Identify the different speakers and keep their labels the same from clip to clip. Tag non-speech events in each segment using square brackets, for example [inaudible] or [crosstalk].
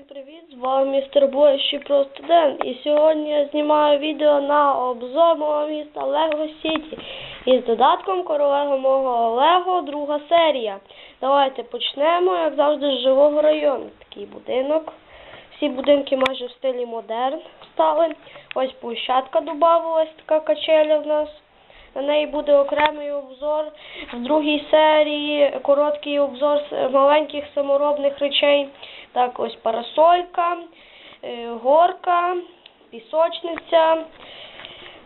Speaker 1: Всім привіт! З вами містер Бой, просто І сьогодні я знімаю відео на обзор мого міста Лего Сіті із додатком королева мого Лего, друга серія. Давайте почнемо, як завжди, з живого району. Такий будинок. Всі будинки майже в стилі модерн стали. Ось площадка додавалась, така качеля в нас. На неї буде окремий обзор. В другій серії короткий обзор маленьких саморобних речей. Так, ось парасолька, е, горка, пісочниця.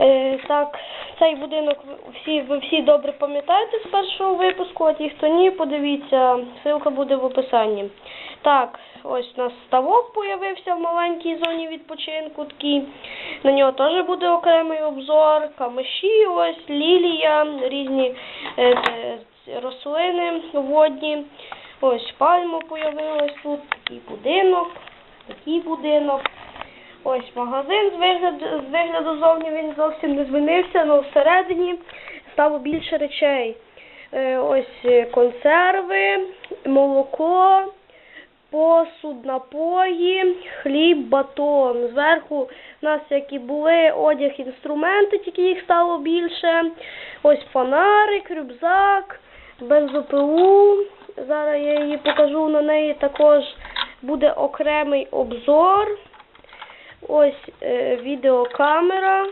Speaker 1: Е, Так, цей будинок всі, ви всі добре пам'ятаєте з першого випуску, а ті, хто ні, подивіться, ссылка буде в описанні. Так, ось у нас ставок появився в маленькій зоні відпочинку такий. На нього теж буде окремий обзор. Камиші, ось, лілія, різні е, рослини водні. Ось пальма появилась тут, такий будинок, такий будинок. Ось магазин з вигляду, з вигляду зовні він зовсім не змінився, але всередині стало більше речей. Е, ось е, консерви, молоко, посуд, напої, хліб, батон. Зверху в нас як і були одяг, інструменти, тільки їх стало більше. Ось фонарик, рюкзак, бензопилу. Зараз я її покажу на неї також буде окремий обзор. Ось е, відеокамера.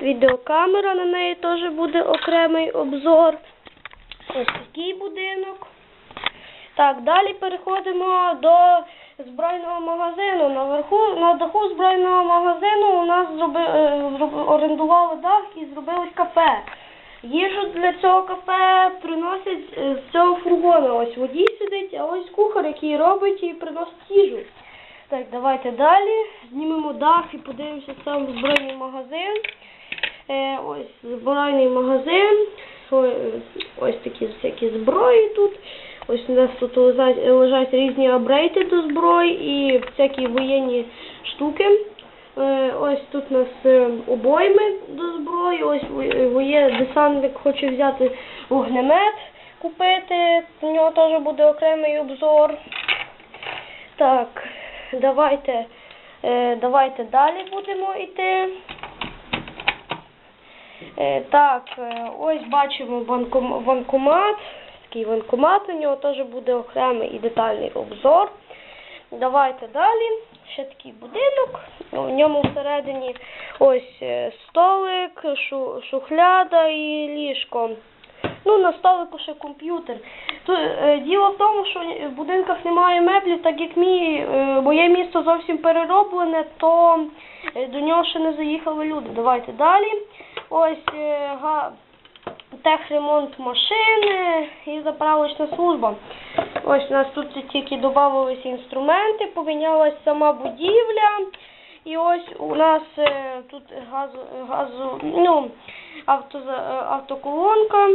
Speaker 1: Відеокамера на неї теж буде окремий обзор. Ось такий будинок. Так, далі переходимо до збройного магазину. Наверху, на даху збройного магазину у нас зроби, е, орендували дах і зробилось кафе. Їжу для цього кафе приносять е, з цього фургона. Ось водій сидить, а ось кухар, який робить і приносить їжу. Так, давайте далі. Знімемо дах і подивимося сам збройний магазин. Е, ось збройний магазин. Ой, е, Ось такі всякі зброї тут. Ось у нас тут лежать, лежать різні апгрейди до зброї і всякі воєнні штуки. Е, Ось тут у нас е, обойми до зброї. Ось во- воє десантник хоче взяти вогнемет купити. У нього теж буде окремий обзор. Так, давайте, е, давайте далі будемо йти. Так, ось бачимо банкомат. Такий банкомат, у нього теж буде окремий і детальний обзор. Давайте далі. Ще такий будинок. У ньому всередині ось е, столик, шу, шухляда і ліжко. Ну, на столику ще комп'ютер. Е, діло в тому, що в будинках немає меблів, так як мій, е, моє місто зовсім перероблене, то до нього ще не заїхали люди. Давайте далі. Ось техремонт машини і заправочна служба. Ось у нас тут тільки додавалися інструменти, помінялась сама будівля. І ось у нас е, тут газу, газу, ну, авто, автоколонка,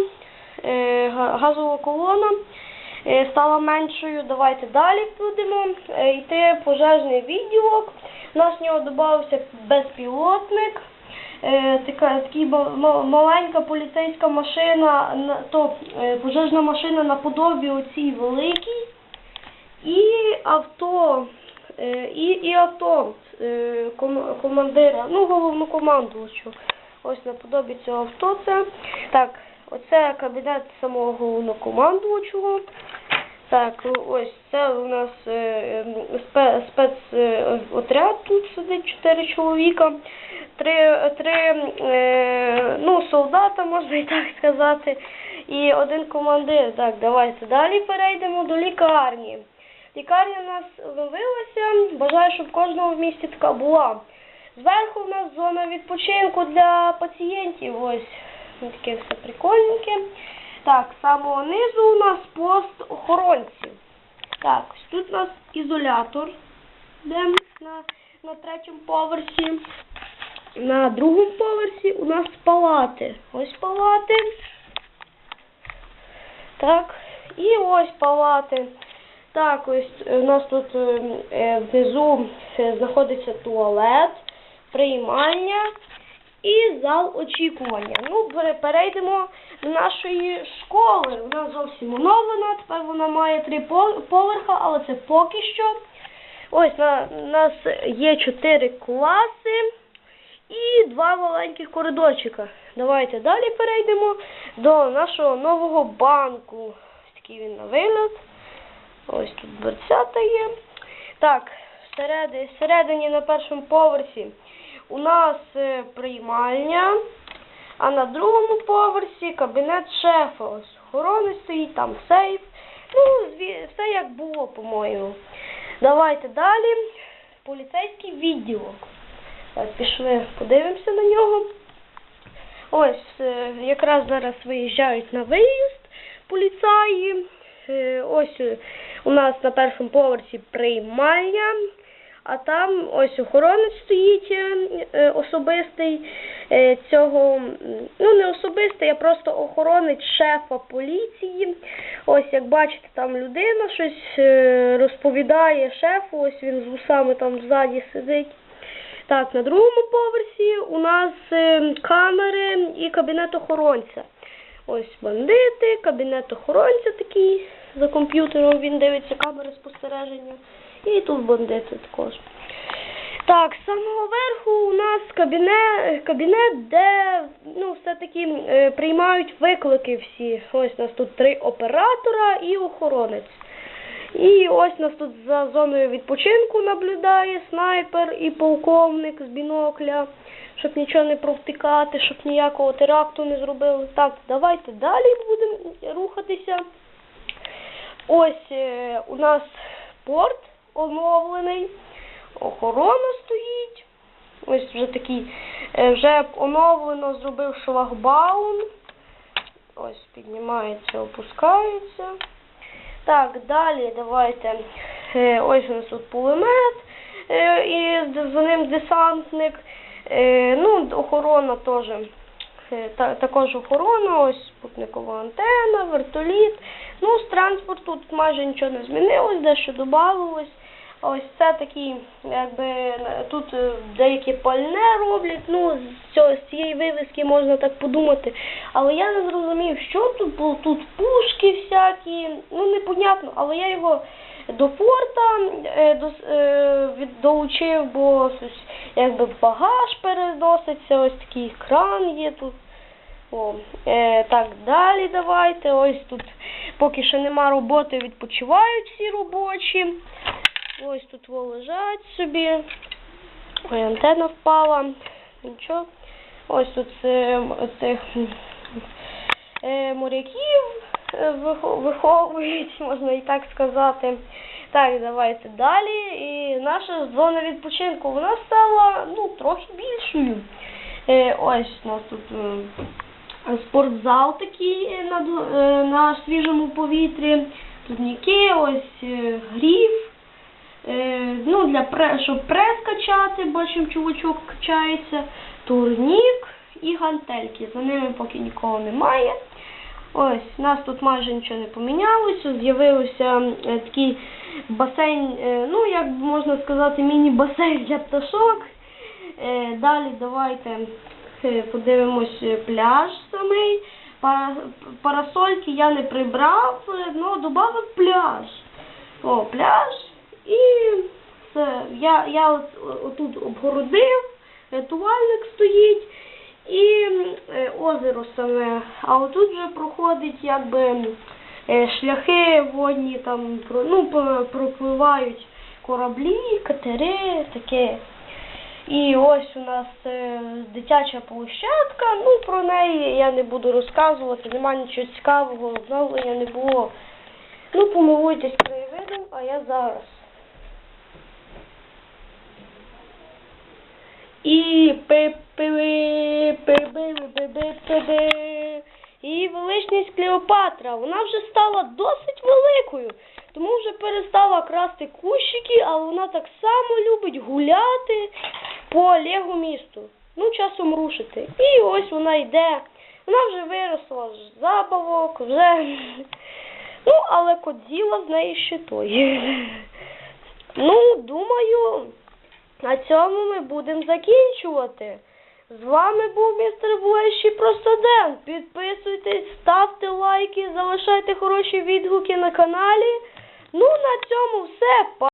Speaker 1: е, газова колона е, стала меншою. Давайте далі будемо е, йти пожежний відділок. У нас в нього додався безпілотник. Е, така маленька поліцейська машина, на- то е, пожежна машина наподобі оцій великій. І авто, е, і, і авто командира, ну, головнокомандуючого. Ось наподобі цього авто це. Так, оце кабінет самого головнокомандуючого. Так, ось це у нас е, спе- спецотряд, тут сидить чотири чоловіка, три, три е, ну, солдата, можна і так сказати, і один командир. Так, давайте далі перейдемо до лікарні. Лікарня у нас оновилася, бажаю, щоб в кожному в місті така була. Зверху у нас зона відпочинку для пацієнтів. Ось таке все прикольненьке. Так, самого низу у нас пост охоронців. Так, тут у нас ізолятор, де на, на третьому поверсі. На другому поверсі у нас палати. Ось палати. Так, і ось палати. Так, ось е, у нас тут е, е, внизу знаходиться туалет, приймальня і зал очікування. Ну, перейдемо до нашої школи. Вона зовсім оновлена, тепер вона має три поверха, але це поки що. Ось у нас є чотири класи і два маленьких коридорчика. Давайте далі перейдемо до нашого нового банку. Ось такий він на вигляд. Ось тут дверцята є. Так, всередині, на першому поверсі у нас е, приймальня, а на другому поверсі кабінет шефа. Ось охорони стоїть, там сейф. Ну, все як було, по-моєму. Давайте далі. Поліцейський відділок. Так, пішли, подивимося на нього. Ось, е, якраз зараз виїжджають на виїзд поліцаї. Е, Ось е, у нас на першому поверсі приймальня, а там ось охоронець стоїть е, е, особистий е, цього, ну не особистий, а просто охоронець шефа поліції. Ось як бачите, там людина щось е, розповідає шефу, ось він з вусами там ззаді сидить. Так, на другому поверсі у нас е, камери і кабінет охоронця. Ось бандити, кабінет охоронця такий за комп'ютером, він дивиться камери спостереження. І тут бандити також. Так, з самого верху у нас кабінет, кабінет де ну, все-таки е, приймають виклики всі. Ось у нас тут три оператора і охоронець. І ось нас тут за зоною відпочинку наблюдає снайпер і полковник з бінокля, щоб нічого не провтикати, щоб ніякого теракту не зробили. Так, давайте далі будемо рухатися. Ось е, у нас порт оновлений, охорона стоїть. Ось вже такий, е, вже оновлено зробив шлагбаум. Ось піднімається, опускається. Так, далі давайте. Е, ось у нас тут пулемет е, і за ним десантник. Е, ну, охорона теж. Також охорона, ось спутникова антена, вертоліт. Ну, з транспорту тут майже нічого не змінилось, дещо додавалось. Ось це такі, якби е, тут е, деякі пальне роблять. Ну, з, цієї вивіски можна так подумати. Але я не зрозумів, що тут було. Тут пушки всякі, ну непонятно, але я його до порта е, до, від, долучив, бо ось, якби багаж переноситься, ось такий кран є тут. О, е, так, далі давайте. Ось тут поки що нема роботи, відпочивають всі робочі. Ось тут лежать собі. Ой, антенна впала. Нічого. Ось тут е, цих е, моряків е, виховують, [laughs] можна і так сказати. Так, давайте далі. І наша зона відпочинку вона стала ну, трохи більшою. Ось у нас тут спортзал такий на, на свіжому повітрі. Турніки, ось е, гріф. Е, ну, для пре, щоб прес качати, бачимо, чувачок качається, турнік і гантельки. За ними поки нікого немає. Ось, у нас тут майже нічого не помінялося. З'явився е, такий басейн, е, ну, як можна сказати, міні-басейн для пташок. Е, далі давайте е, подивимось е, пляж самий. Парасольки я не прибрав, але додав пляж. О, пляж. І все. Я, я от, отут обгородив, рятувальник стоїть і е, озеро саме. А отут вже проходить якби е, шляхи водні, там ну, пропливають кораблі, катери, таке. І ось у нас е, дитяча площадка. Ну, про неї я не буду розказувати, немає нічого цікавого, обновлення не було. Ну, помилуйтесь краєвидом, а я зараз. і пи-пи-пи, пи-пи-пи-пи-пи-пи. Величність Клеопатра. Вона вже стала досить великою, тому вже перестала красти кущики, а вона так само любить гуляти по Олегу місту. Ну, часом рушити. І ось вона йде. Вона вже виросла з забавок, вже. Ну, але кодзіла з неї ще той. Ну, думаю на цьому ми будемо закінчувати З вами був містер Блещі Простоден. Підписуйтесь, ставте лайки, залишайте хороші відгуки на каналі. Ну, на цьому все.